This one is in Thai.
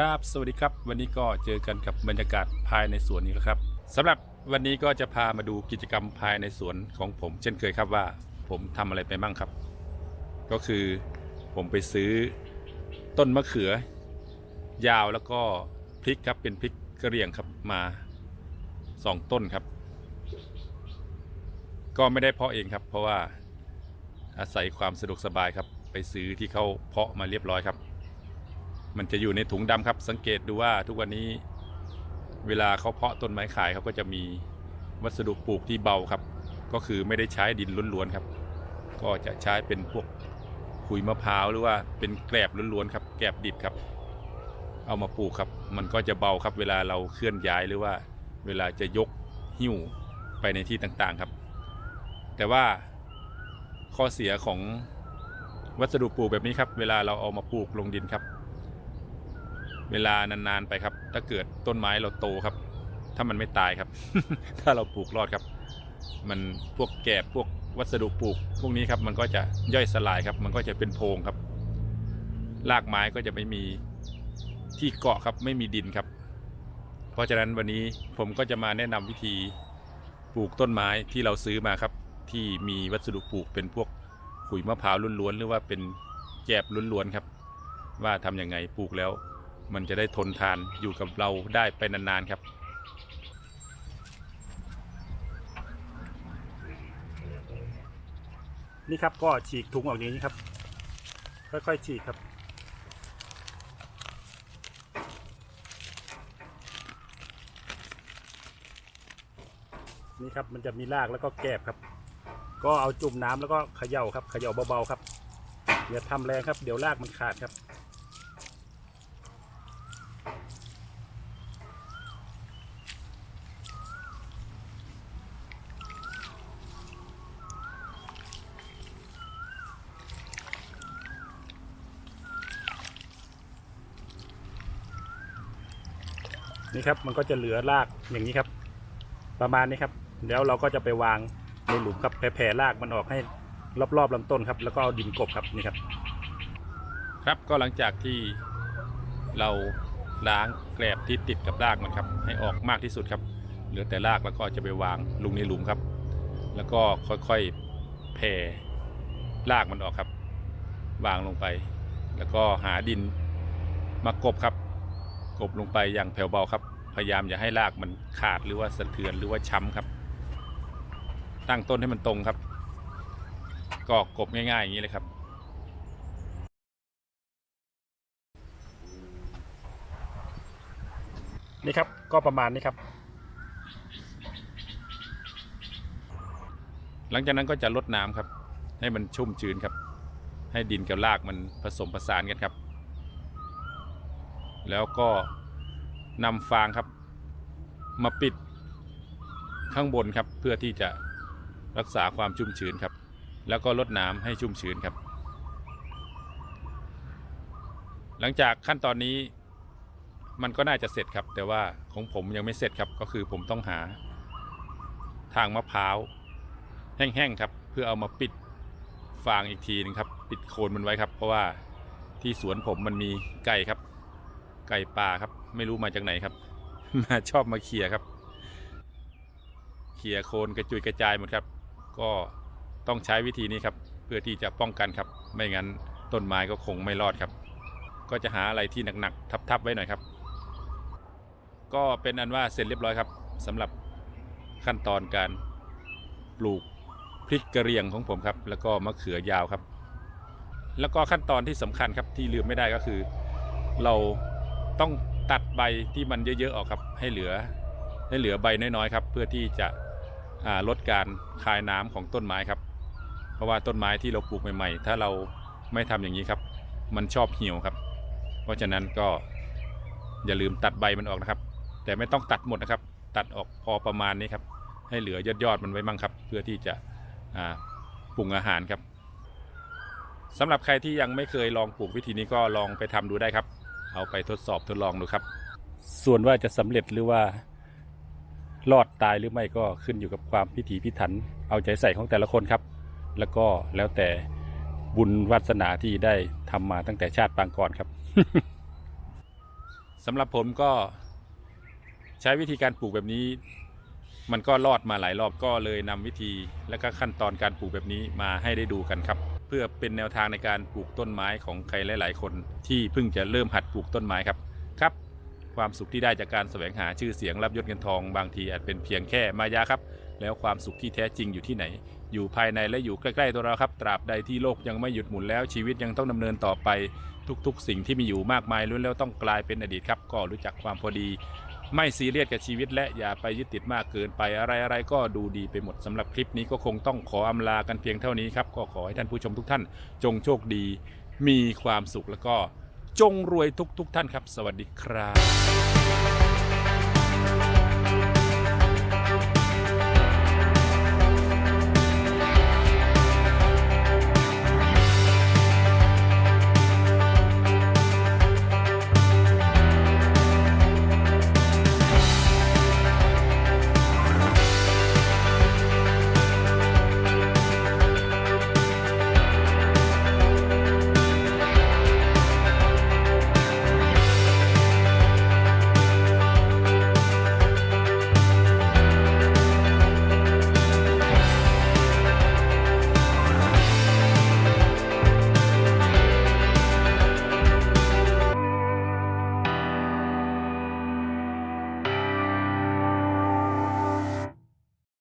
ครับ สวัสดีครับ วันนี้ก็เจอกันกับบรรยากาศภายในสวนนี้แล้วครับสำหรับวันนี้ก็จะพามาดูกิจกรรมภายในสวนของผม เช่นเคยครับว่าผมทำอะไรไปบ้างครับ ก็คือผมไปซื้อต้นมะเขือ ยาวแล้วก็พริกครับเป็นพริกกระเรียงครับมาสองต้นครับ ก็ไม่ได้เพาะเองครับ เพราะว่าอาศัยความสะดวกสบายครับ ไปซื้อที่เขาเพาะมาเรียบร้อยครับ มันจะอยู่ในถุงดำครับ สังเกตดูว่าทุกวันนี้เวลาเขาเพาะต้นไม้ขายเขาก็จะมีวัสดุปลูกที่เบาครับ ก็คือไม่ได้ใช้ดินล้วนๆครับ ก็จะใช้เป็นพวกขุยมะพร้าวหรือว่าเป็นแกลบล้วนๆครับแกลบดิบครับ เอามาปลูกครับ มันก็จะเบาครับเวลาเราเคลื่อนย้ายหรือว่าเวลาจะยกหิ้วไปในที่ต่างๆครับ แต่ว่าข้อเสียของวัสดุปลูกแบบนี้ครับ เวลาเราเอามาปลูกลงดินครับ เวลานานๆไปครับ ถ้าเกิดต้นไม้เราโตครับ ถ้ามันไม่ตายครับ ถ้าเราปลูกรอดครับ มันพวกแกบพวกวัสดุปลูก พวกนี้ครับมันก็จะย่อยสลายครับ มันก็จะเป็นโพรงครับรากไม้ก็จะไม่มีที่เกาะครับไม่มีดินครับ เพราะฉะนั้นวันนี้ผมก็จะมาแนะนำวิธีปลูกต้นไม้ที่เราซื้อมาครับ ที่มีวัสดุปลูกเป็นพวกขุยมะพร้าวล้วนๆหรือว่าเป็นแกบล้วนๆครับ ว่าทำยังไงปลูกแล้ว มันจะได้ทนทานอยู่กับเราได้ไปนานๆครับ นี่ครับก็ฉีกถุงออกอย่างนี้ครับ ค่อยๆฉีกครับนี่ครับมันจะมีรากแล้วก็แกบครับ ก็เอาจุ่มน้ำแล้วก็เขย่าครับเขย่าเบาๆครับอย่าทำแรงครับเดี๋ยวรากมันขาดครับ นี่ครับมันก็จะเหลือรากอย่างนี้ครับ ประมาณนี้ครับ แล้วเราก็จะไปวางในหลุมครับแผ่รากมันออกให้รอบๆลำต้นครับ แล้วก็เอาดินกบครับนี่ครับ ครับก็หลังจากที่เราล้างแกลบที่ติดกับรากมันครับ ให้ออกมากที่สุดครับ เหลือแต่รากแล้วก็จะไปวางลงในหลุมครับ แล้วก็ค่อยๆแผ่รากมันออกครับ วางลงไป แล้วก็หาดินมากบครับ กบลงไปอย่างแผ่วเบาครับ พยายามอย่าให้รากมันขาดหรือว่าสะเทือนหรือว่าช้ำครับ ตั้งต้นให้มันตรงครับก็กบง่ายๆอย่างนี้เลยครับ นี่ครับก็ประมาณนี้ครับ หลังจากนั้นก็จะลดน้ำครับ ให้มันชุ่มชื้นครับ ให้ดินกับรากมันผสมผสานกันครับ แล้วก็นำฟางครับ มาปิดข้างบนครับ เพื่อที่จะรักษาความชุ่มชื้นครับ แล้วก็ลดน้ำให้ชุ่มชื้นครับ หลังจากขั้นตอนนี้มันก็น่าจะเสร็จครับ แต่ว่าของผมยังไม่เสร็จครับ ก็คือผมต้องหา ทางมะพร้าวแห้งๆครับ เพื่อเอามาปิดฟางอีกทีนึงครับ ปิดโคนมันไว้ครับ เพราะว่าที่สวนผมมันมีไก่ครับ ไก่ป่าครับ ไม่รู้มาจากไหนครับ มาชอบมาเขี่ยครับ เขี่ยโคนกระจุยกระจายหมดครับ ก็ต้องใช้วิธีนี้ครับ เพื่อที่จะป้องกันครับ ไม่งั้นต้นไม้ก็คงไม่รอดครับ ก็จะหาอะไรที่หนักๆทับๆไว้หน่อยครับ ก็เป็นอันว่าเสร็จเรียบร้อยครับสำหรับขั้นตอนการปลูกพริกกระเรียงของผมครับ แล้วก็มะเขือยาวครับ แล้วก็ขั้นตอนที่สำคัญครับที่ลืมไม่ได้ก็คือ เรา ต้องตัดใบที่มันเยอะๆออกครับ ให้เหลือให้เหลือใบน้อยๆครับ เพื่อที่จะลดการคายน้ำของต้นไม้ครับ เพราะว่าต้นไม้ที่เราปลูกใหม่ ๆ ถ้าเราไม่ทำอย่างนี้ครับ มันชอบเหี่ยวครับ เพราะฉะนั้นก็อย่าลืมตัดใบมันออกนะครับ แต่ไม่ต้องตัดหมดนะครับ ตัดออกพอประมาณนี้ครับ ให้เหลือยอดยอดๆมันไว้บ้างครับ เพื่อที่จะปรุงอาหารครับสำหรับใครที่ยังไม่เคยลองปลูกวิธีนี้ก็ลองไปทำดูได้ครับ เอาไปทดสอบทดลองดูครับ ส่วนว่าจะสำเร็จหรือว่ารอดตายหรือไม่ก็ขึ้นอยู่กับความพิถีพิถัน เอาใจใส่ของแต่ละคนครับ แล้วก็แล้วแต่บุญวาสนาที่ได้ทำมาตั้งแต่ชาติปางก่อนครับสำหรับผมก็ใช้วิธีการปลูกแบบนี้ มันก็รอดมาหลายรอบก็เลยนำวิธีและก็ขั้นตอนการปลูกแบบนี้มาให้ได้ดูกันครับเพื่อเป็นแนวทางในการปลูกต้นไม้ของใครหลาย ๆ คนที่เพิ่งจะเริ่มหัดปลูกต้นไม้ครับครับ ความสุขที่ได้จากการแสวงหาชื่อเสียงรับยศเงินทองบางทีอาจเป็นเพียงแค่มายาครับ แล้วความสุขที่แท้จริงอยู่ที่ไหน อยู่ภายในและอยู่ใกล้ๆตัวเราครับ ตราบใดที่โลกยังไม่หยุดหมุนแล้วชีวิตยังต้องดำเนินต่อไปทุกๆ สิ่งที่มีอยู่มากมายล้วนแล้วต้องกลายเป็นอดีตครับ ก็รู้จักความพอดี ไม่ซีเรียสกับชีวิตและอย่าไปยึดติดมากเกินไปอะไรอะไรก็ดูดีไปหมดสำหรับคลิปนี้ก็คงต้องขออำลากันเพียงเท่านี้ครับ ก็ขอให้ท่านผู้ชมทุกท่าน จงโชคดี มีความสุขแล้วก็จงรวยทุกๆท่านครับ สวัสดีครับ